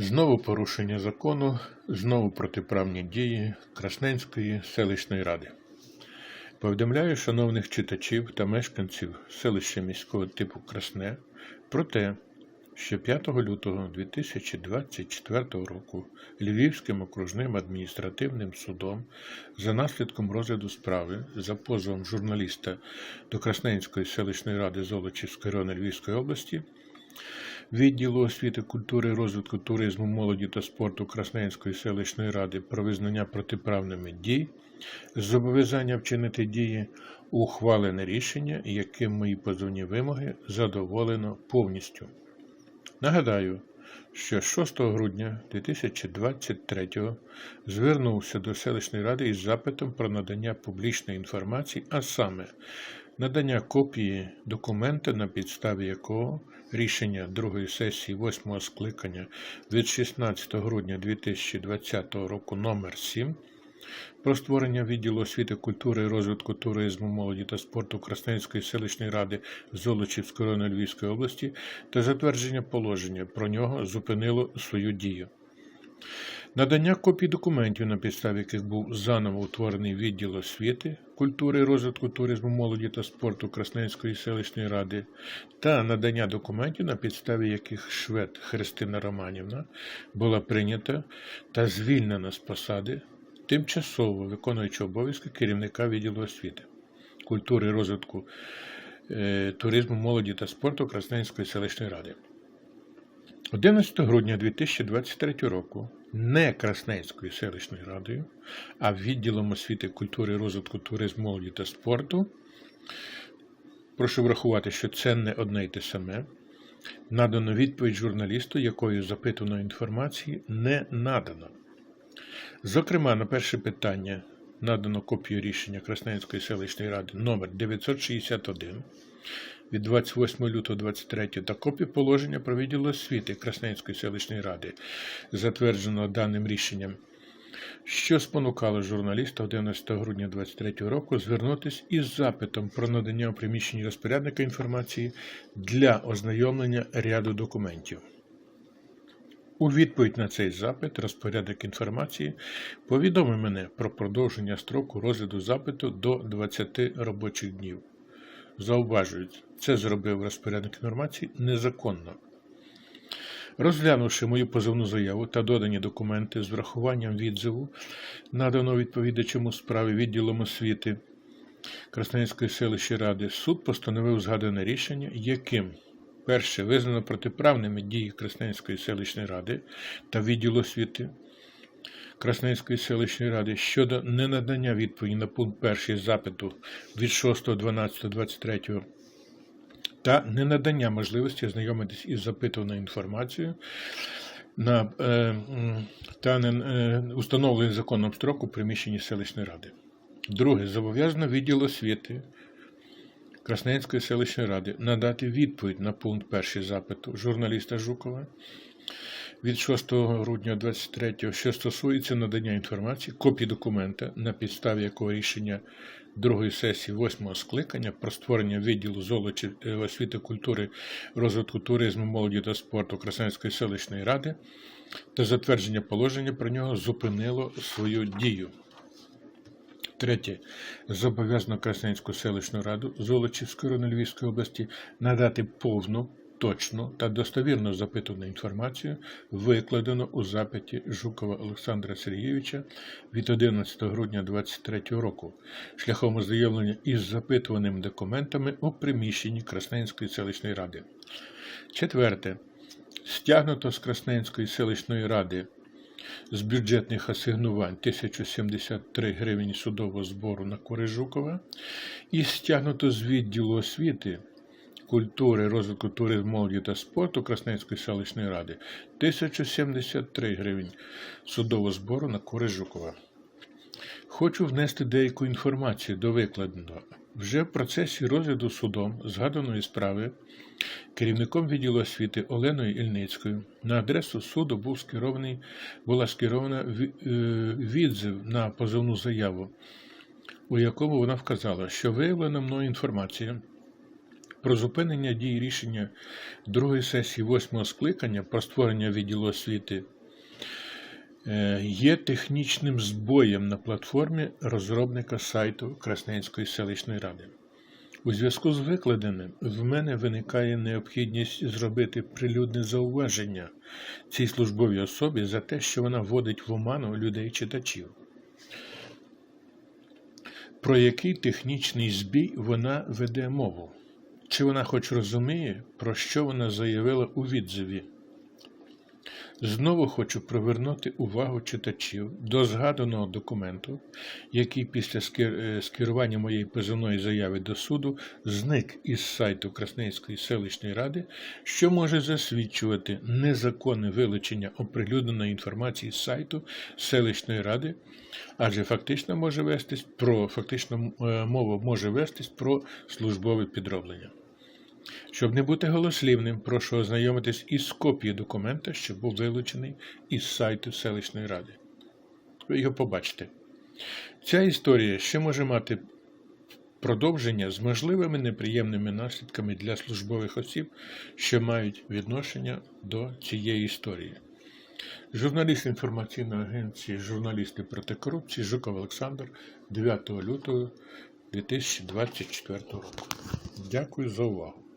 Знову порушення закону, знову протиправні дії Красненської селищної ради. Повідомляю шановних читачів та мешканців селища міського типу Красне про те, що 5 лютого 2024 року Львівським окружним адміністративним судом за наслідком розгляду справи за позовом журналіста до Красненської селищної ради Золочівської району Львівської області відділу освіти, культури, розвитку туризму, молоді та спорту Красненської селищної ради про визнання протиправними дій, зобов'язання вчинити дії, ухвалене рішення, яким мої позовні вимоги задоволено повністю. Нагадаю, що 6 грудня 2023 звернувся до селищної ради із запитом про надання публічної інформації, а саме надання копії документа, на підставі якого рішення другої сесії 8 скликання від 16 грудня 2020 року номер 7 про створення відділу освіти, культури і розвитку туризму, молоді та спорту Красненської селищної ради Золочівської району Львівської області та затвердження положення про нього зупинило свою дію. Надання копій документів, на підставі яких був заново утворений відділ освіти, культури розвитку туризму, молоді та спорту Красненської селищної ради, та надання документів, на підставі яких швед Христина Романівна була прийнята та звільнена з посади тимчасово виконуючого обов'язки керівника відділу освіти, культури розвитку е, туризму, молоді та спорту Красненської селищної ради. 11 грудня 2023 року не Красненською селищною радою, а відділом освіти, культури, розвитку туризму, молоді та спорту. Прошу врахувати, що це не одне й те саме. Надано відповідь журналісту, якою запитаної інформації не надано. Зокрема, на перше питання надано копію рішення Красненської селищної ради номер 961 від 28 лютого 23 та копію положення про відділ освіти Красненської селищної ради, затвердженого даним рішенням, що спонукало журналіста 11 грудня 2023 року звернутися із запитом про надання у приміщенні розпорядника інформації для ознайомлення ряду документів. У відповідь на цей запит розпорядник інформації повідомив мене про продовження строку розгляду запиту до 20 робочих днів. Зауважують, це зробив розпорядник інформації незаконно. Розглянувши мою позовну заяву та додані документи з врахуванням відзиву, наданого відповідачем у справі відділом освіти Красненської селищної ради, суд постановив згадане рішення, яким перше визнано протиправними дії Красненської селищної ради та відділу освіти Красненської селищної ради щодо ненадання відповіді на пункт перший запиту від 6.12.23 та ненадання можливості ознайомитись із запитуваною інформацією на, е, та не, е, установлений законом строк у приміщенні селищної ради. Друге, зобов'язано відділ освіти Красненської селищної ради надати відповідь на пункт перший запиту журналіста Жукова від 6 грудня 23, що стосується надання інформації, копії документа, на підставі якого рішення другої сесії 8 скликання про створення відділу золочі е, освіти, культури, розвитку туризму, молоді та спорту Красненської селищної ради та затвердження положення про нього зупинило свою дію. Третє. Зобов'язано Красненську селищну раду Золочівської Львівської області надати повну, точну та достовірно запитану інформацію, викладену у запиті Жукова Олександра Сергійовича від 11 грудня 2023 року, шляхом ознайомлення із запитуваними документами у приміщенні Красненської селищної ради. Четверте. Стягнуто з Красненської селищної ради з бюджетних асигнувань 1073 гривень судового збору на Корижукова і стягнуто з відділу освіти, культури, розвитку туризму, молоді та спорту Красненської селищної ради 1073 гривень судового збору на Корижукова. Хочу внести деяку інформацію до викладеного. Вже в процесі розгляду судом згаданої справи керівником відділу освіти Оленою Ільницькою на адресу суду був скерований, була скерована е, відзив на позовну заяву, у якому вона вказала, що виявлена мною інформація про зупинення дії рішення другої сесії восьмого скликання про створення відділу освіти е, є технічним збоєм на платформі розробника сайту Красненської селищної ради. У зв'язку з викладеним в мене виникає необхідність зробити прилюдне зауваження цій службовій особі за те, що вона вводить в оману людей-читачів. Про який технічний збій вона веде мову? Чи вона хоч розуміє, про що вона заявила у відзиві? Знову хочу привернути увагу читачів до згаданого документу, який після е, скерування моєї позовної заяви до суду зник із сайту Красненської селищної ради, що може засвідчувати незаконне вилучення оприлюдненої інформації з сайту селищної ради, адже фактично може вестись про фактично е, мова може вестись про службове підроблення. Щоб не бути голослівним, прошу ознайомитись із копією документа, що був вилучений із сайту селищної ради. Ви його побачите. Ця історія ще може мати продовження з можливими неприємними наслідками для службових осіб, що мають відношення до цієї історії. Журналіст інформаційної агенції Журналісти проти корупції Жуков Олександр 9 лютого 2024 року. Дякую за увагу.